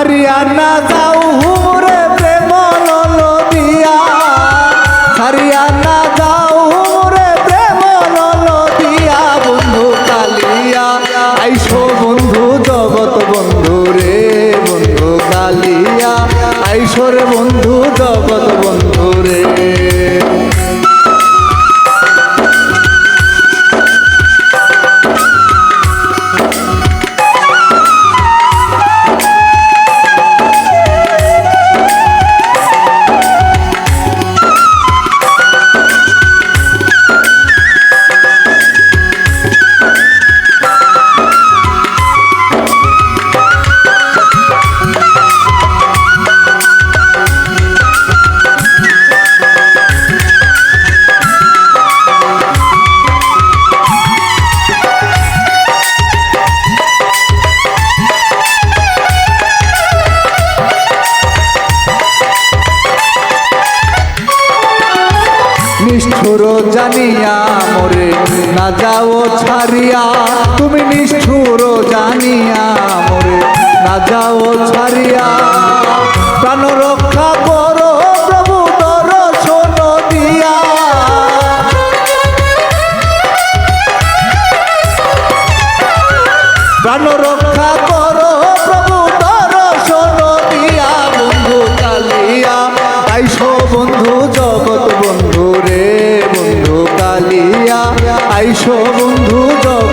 হরিয়ানা যাও হুমরে প্রেম লদিয়া হরিয়ানা যাও হুমরে প্রেম লদিয়া বন্ধু কালিয়া, আইসো বন্ধু জগত বন্ধু রে বন্ধু কালিয়া। আইসো রে বন্ধু জগত বন্ধু রে। নিষ্ঠুর জানিয়া মোরে। না যাও ছাড়িয়া, তুমি নিষ্ঠুর জানিয়া মোরে। না যাও ছাড়িয়া, প্রাণ রক্ষা করো প্রভু দর্শন দিয়া। প্রাণ রক্ষা করো প্রভু দর্শন দিয়া। বন্ধু কালিয়া আইসো বন্ধু জগৎ বন্ধু। আইসো বন্ধু জগৎ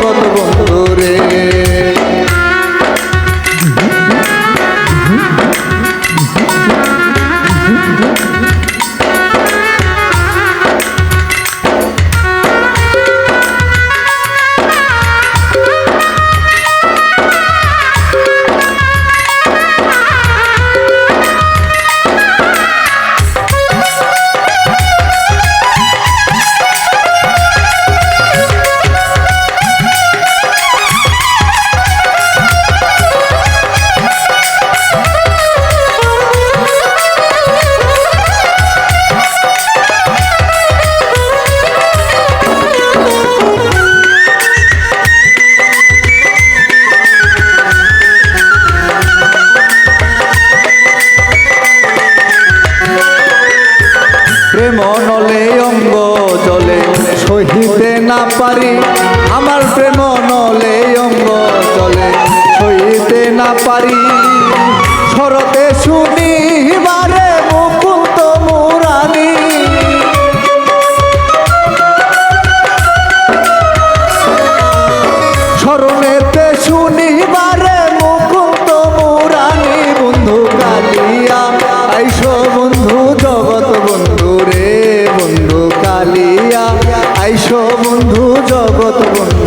প্রেম নলে অঙ্গ জলে সহিতে না পারি, আমার প্রেম নলে অঙ্গ জলে সহিতে না পারি। শরতে শুনি বারে মুরানি। স্মরণেতে শুনিবারে মুকুন্দ জগৎ বন্ধু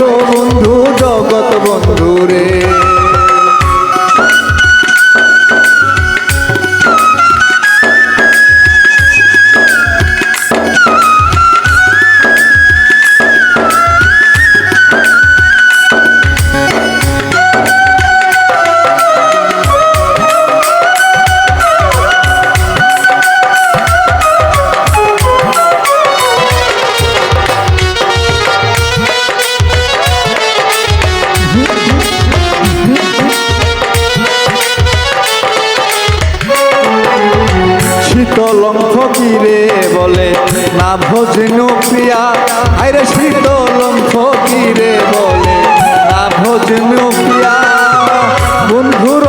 বন্ধু জগৎ বন্ধু রে। শীতলং ফকিরে বলে না ভজনু প্রিয়া। আরে শীতলং ফকিরে বলে না ভজনু প্রিয়া। বন্ধুর